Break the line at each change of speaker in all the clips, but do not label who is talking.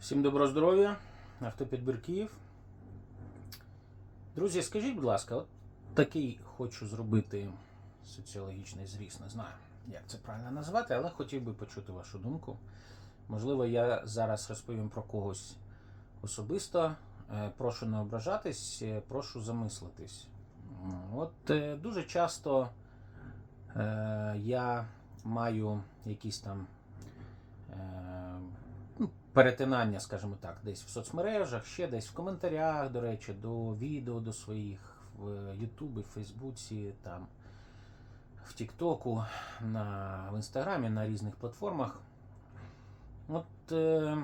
Всім доброго здоров'я, автопідбір Київ. Друзі, скажіть, будь ласка, от такий хочу зробити соціологічний зріз, не знаю, як це правильно назвати, але хотів би почути вашу думку. Можливо, я зараз розповім про когось особисто. Е, Прошу не ображатись, е, прошу замислитись. От е, дуже часто я маю якісь там. Перетинання, скажімо так, десь в соцмережах, ще десь в коментарях, до речі, до відео до своїх в Ютубі, в Фейсбуці, там, в Тіктоку, в Інстаграмі, на різних платформах. От, е,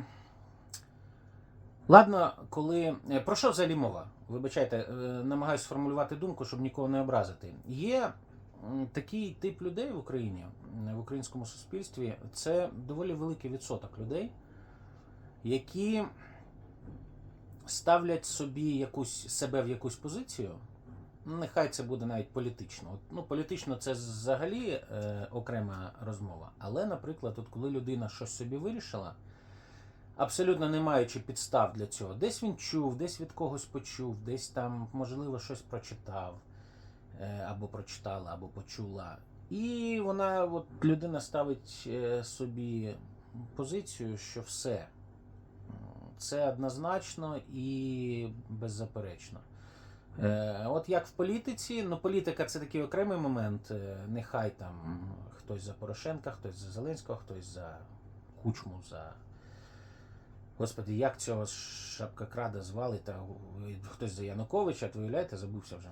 ладно, коли. е, Про що взагалі мова? Вибачайте, е, намагаюся сформулювати думку, щоб нікого не образити. Є такий тип людей в Україні, в українському суспільстві, це доволі великий відсоток людей, які ставлять собі якусь себе в якусь позицію. ну, Нехай це буде навіть політично. От, Ну, політично це взагалі е, окрема розмова. Але, наприклад, от коли людина щось собі вирішила, абсолютно не маючи підстав для цього, десь він чув, десь від когось почув, десь там, можливо, щось прочитав, е, або прочитала, або почула. І вона, от людина ставить е, собі позицію, що все. Це однозначно і беззаперечно. Е, От як в політиці, ну політика це такий окремий момент. е, Нехай там хтось за Порошенка, хтось за Зеленського, хтось за Кучму, за. Господи, як цього шапкокрада звали, та хтось за Януковича, от виявляєте, забувся вже.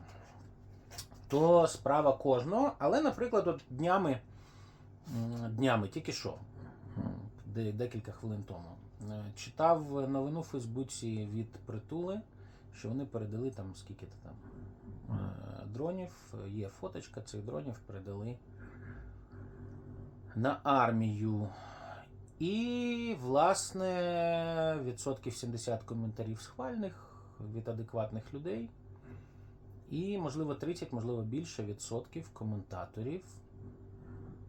То справа кожного, але, наприклад, от днями, днями, тільки що, декілька хвилин тому, читав новину в Фейсбуці від притули, що вони передали там скільки-то там е, дронів. Є фоточка цих дронів, передали на армію. І, власне, відсотків 70 коментарів схвальних від адекватних людей. І, можливо, 30, можливо, більше відсотків коментаторів.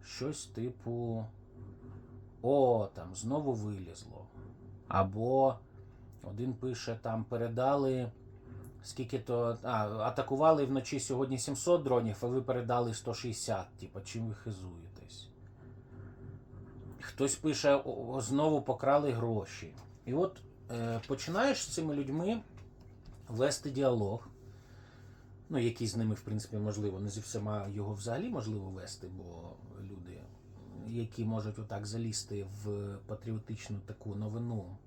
Щось типу: О, там знову вилізло. Або один пише, там передали скільки то. А, атакували вночі сьогодні 700 дронів, а ви передали 160. Типа, чим ви хизуєтесь? Хтось пише, «О, о, знову покрали гроші. І от е, починаєш з цими людьми вести діалог. Ну, який з ними, в принципі, можливо, не зі всіма його взагалі можливо вести, бо люди, які можуть отак залізти в патріотичну таку новину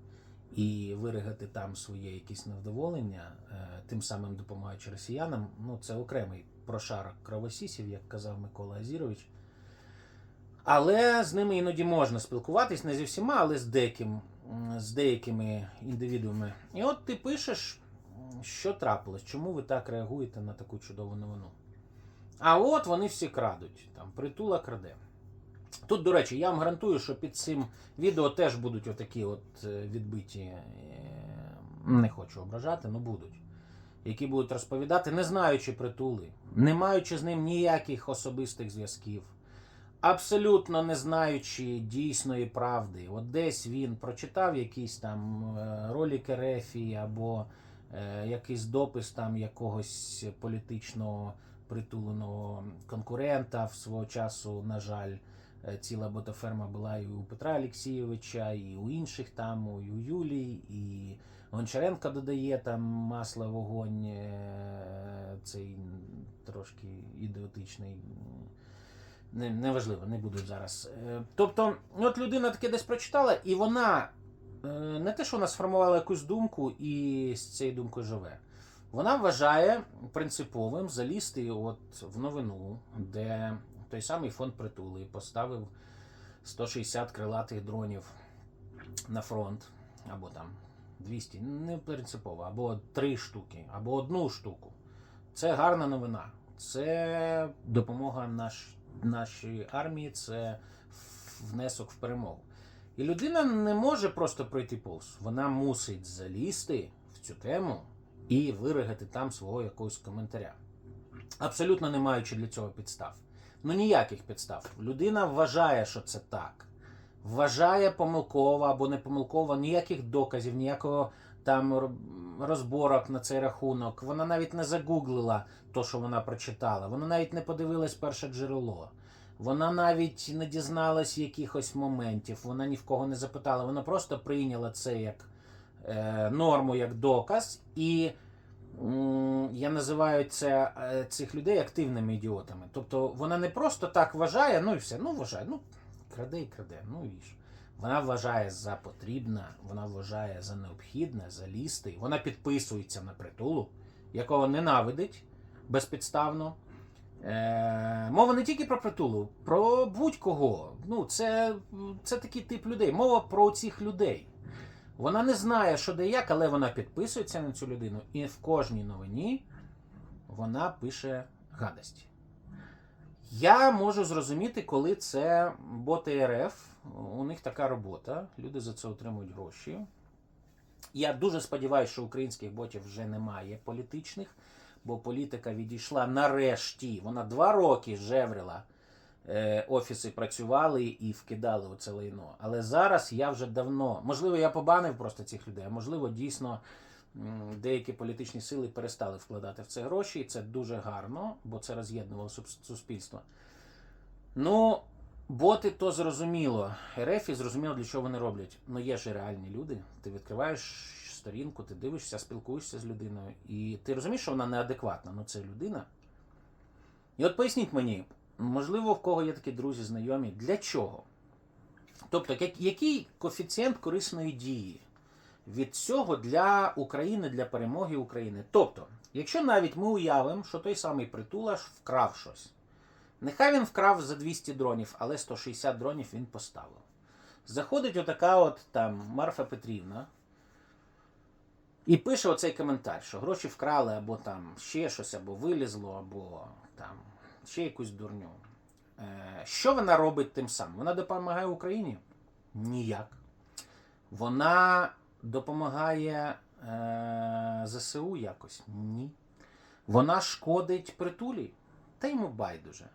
і виригати там своє якесь невдоволення, е, тим самим допомагаючи росіянам, ну це окремий прошарок кровосісів, як казав Микола Азірович. Але з ними іноді можна спілкуватись, не зі всіма, але з деяким, з деякими індивідуумами. І от ти пишеш, що трапилось, чому ви так реагуєте на таку чудову новину. А от вони всі крадуть, там притула краде. Тут, до речі, я вам гарантую, що під цим відео теж будуть отакі от е, відбиті, е, не хочу ображати, ну будуть. Які будуть розповідати, не знаючи притули, не маючи з ним ніяких особистих зв'язків, абсолютно не знаючи дійсної правди. От десь він прочитав якийсь там е, ролик Ерефії або е, якийсь допис там якогось політичного притуленого конкурента в свого часу, на жаль. Е, Ціла ботаферма була і у Петра Олексійовича, і у інших там, і у Юлії, і Гончаренко додає там масло вогонь, е, цей трошки ідіотичний. Неважливо, не буду зараз. Е, Тобто, от людина таке десь прочитала, і вона не те, що вона сформувала якусь думку і з цією думкою живе. Вона вважає принциповим залізти от в новину, де той самий фонд притули поставив 160 крилатих дронів на фронт, або там 200, не принципово, або 3 штуки, або одну штуку. Це гарна новина. Це допомога наш, нашій армії, це внесок в перемогу. І людина не може просто пройти повз. Вона мусить залізти в цю тему і виригати там свого якогось коментаря. Абсолютно не маючи для цього підстав. Ну ніяких підстав. Людина вважає, що це так. вважає помилково або не помилково ніяких доказів, ніякого там розборок на цей рахунок. Вона навіть не загуглила то, що вона прочитала. Вона навіть не подивилась перше джерело. Вона навіть не дізналась якихось моментів, вона ні в кого не запитала. Вона просто прийняла це як е, норму, як доказ, і я називаю це, е, цих людей активними ідіотами. Тобто вона не просто так вважає, ну і все, ну вважає, ну краде і краде, ну і ж. Вона вважає за потрібне, вона вважає за необхідне, за лісти. Вона підписується на притулу, якого ненавидить безпідставно. Е, мова не тільки про притулу, про будь-кого. Ну, це, це такий тип людей. Мова про цих людей. Вона не знає, що де як, але вона підписується на цю людину, і в кожній новині вона пише гадості. Я можу зрозуміти, коли це боти РФ, у них така робота, люди за це отримують гроші. Я дуже сподіваюся, що українських ботів вже немає політичних, бо політика відійшла нарешті. Вона два роки жеврила. Е, офіси працювали і вкидали оце лайно. Але зараз я вже давно, можливо, я побанив просто цих людей, а можливо, дійсно деякі політичні сили перестали вкладати в це гроші, і це дуже гарно, бо це роз'єднувало суспільство. Ну, боти то зрозуміло. РФ і зрозуміло, для чого вони роблять. Ну є ж реальні люди. Ти відкриваєш сторінку, ти дивишся, спілкуєшся з людиною, і ти розумієш, що вона неадекватна, ну це людина. І от поясніть мені, можливо, в кого є такі друзі, знайомі, для чого? Тобто, як- який коефіцієнт корисної дії від цього для України, для перемоги України? Тобто, якщо навіть ми уявимо, що той самий притулаш вкрав щось. Нехай він вкрав за 200 дронів, але 160 дронів він поставив. Заходить отака от там Марфа Петрівна і пише оцей коментар, що гроші вкрали, або там ще щось, або вилізло, або там ще якусь дурню. Е, Що вона робить тим самим? Вона допомагає Україні? Ніяк. Вона допомагає е, ЗСУ якось? Ні. Вона шкодить притулі? Та йому байдуже.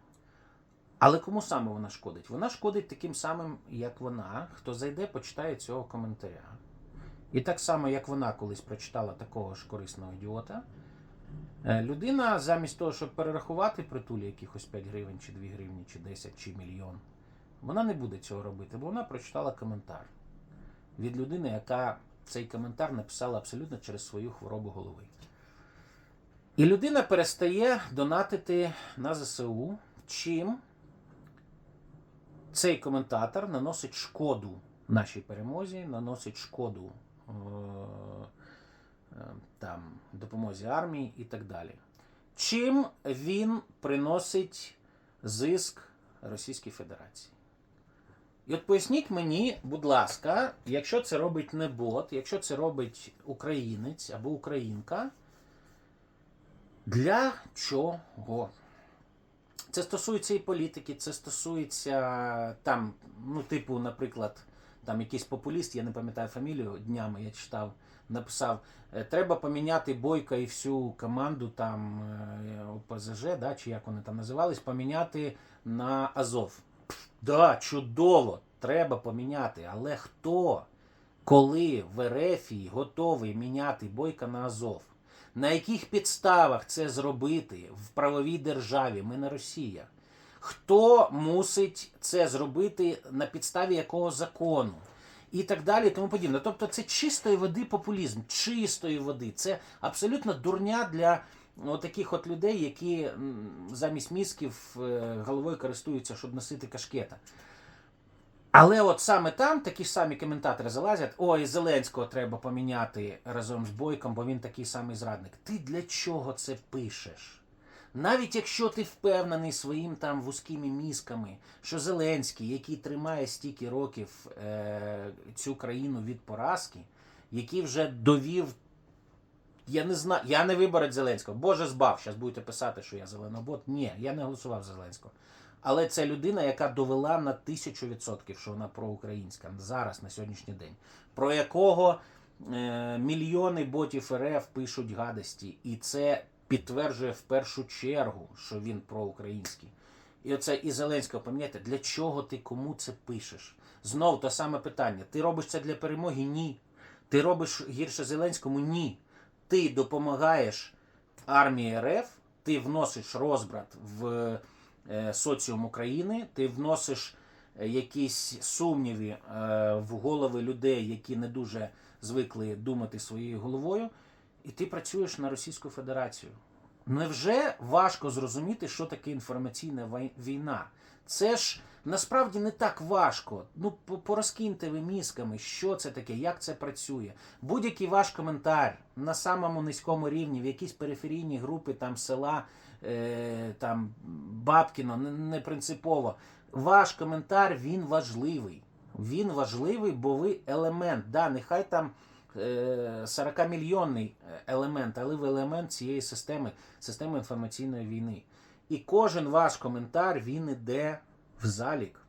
Але кому саме вона шкодить? Вона шкодить таким самим, як вона, хто зайде, почитає цього коментаря. І так само, як вона колись прочитала такого ж корисного ідіота, людина замість того, щоб перерахувати притулі якихось 5 гривень, чи 2 гривні, чи 10, чи мільйон, вона не буде цього робити, бо вона прочитала коментар від людини, яка цей коментар написала абсолютно через свою хворобу голови. І людина перестає донатити на ЗСУ, чим цей коментатор наносить шкоду нашій перемозі, наносить шкоду е, е, там, допомозі армії і так далі. Чим він приносить зиск Російській Федерації? І от поясніть мені, будь ласка, якщо це робить не бот, якщо це робить українець або українка, для чого? Це стосується і політики, це стосується там, ну, типу, наприклад, там якийсь популіст, я не пам'ятаю фамілію, днями я читав, написав: е, треба поміняти Бойка і всю команду там е, ОПЗЖ, да, чи як вони там називались, поміняти на Азов. Да, чудово, треба поміняти. Але хто, коли в Ерефії готовий міняти Бойка на Азов? На яких підставах це зробити в правовій державі? Ми не Росія. Хто мусить це зробити на підставі якого закону? І так далі, і тому подібне. Тобто це чистої води популізм, чистої води. Це абсолютно дурня для таких от людей, які замість мізків е, головою користуються, щоб носити кашкета. Але от саме там такі ж самі коментатори залазять: ой, Зеленського треба поміняти разом з Бойком, бо він такий самий зрадник. Ти для чого це пишеш? Навіть якщо ти впевнений своїм там вузькими мізками, що Зеленський, який тримає стільки років е- цю країну від поразки, який вже довів. Я не знаю, я не виборець Зеленського. Боже збав, зараз будете писати, що я зеленобот. Ні, я не голосував за Зеленського. Але це людина, яка довела на тисячу відсотків, що вона проукраїнська зараз, на сьогоднішній день, про якого е, мільйони ботів РФ пишуть гадості. І це підтверджує в першу чергу, що він проукраїнський. І оце і Зеленського пам'ятаєте, для чого ти кому це пишеш? Знов те саме питання. Ти робиш це для перемоги? Ні. Ти робиш гірше Зеленському? Ні. Ти допомагаєш армії РФ, ти вносиш розбрат в е, соціум України, ти вносиш е, якісь сумніви е, в голови людей, які не дуже звикли думати своєю головою, і ти працюєш на Російську Федерацію. Невже важко зрозуміти, що таке інформаційна війна? Це ж насправді не так важко. Ну, по- порозкиньте ви мізками, що це таке, як це працює. Будь-який ваш коментар на самому низькому рівні, в якійсь периферійній групи там села, е, там Бабкіно, не, принципово. Ваш коментар він важливий. Він важливий, бо ви елемент. Да, нехай там 40-мільйонний елемент, але елемент цієї системи, системи інформаційної війни. І кожен ваш коментар він іде в залік.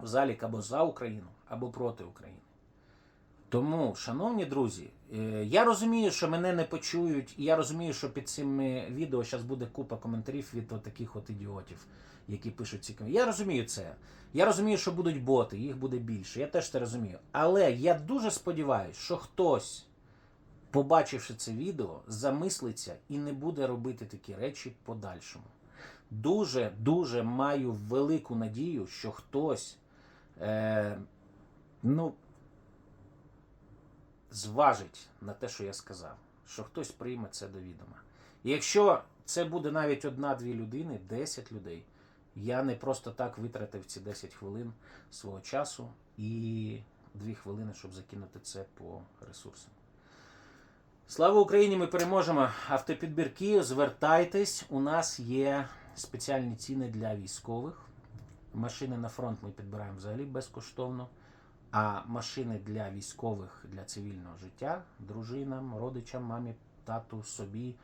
В залік або за Україну, або проти України. Тому, шановні друзі, е, я розумію, що мене не почують, і я розумію, що під цими відео зараз буде купа коментарів від таких от ідіотів, які пишуть ці коментарі. Я розумію це. Я розумію, що будуть боти, їх буде більше. Я теж це розумію. Але я дуже сподіваюся, що хтось, побачивши це відео, замислиться і не буде робити такі речі подальшому. Дуже, дуже маю велику надію, що хтось. Е, ну, зважить на те, що я сказав, що хтось прийме це до відома. І якщо це буде навіть одна-дві людини, 10 людей, я не просто так витратив ці 10 хвилин свого часу і 2 хвилини, щоб закинути це по ресурсам. Слава Україні! Ми переможемо! Автопідбір Київ, звертайтесь, у нас є спеціальні ціни для військових. Машини на фронт ми підбираємо взагалі безкоштовно. А машини для військових, для цивільного життя, дружинам, родичам, мамі, тату, собі,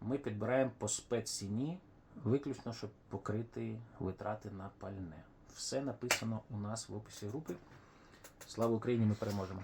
ми підбираємо по спецціні, виключно, щоб покрити витрати на пальне. Все написано у нас в описі групи. Слава Україні! Ми переможемо!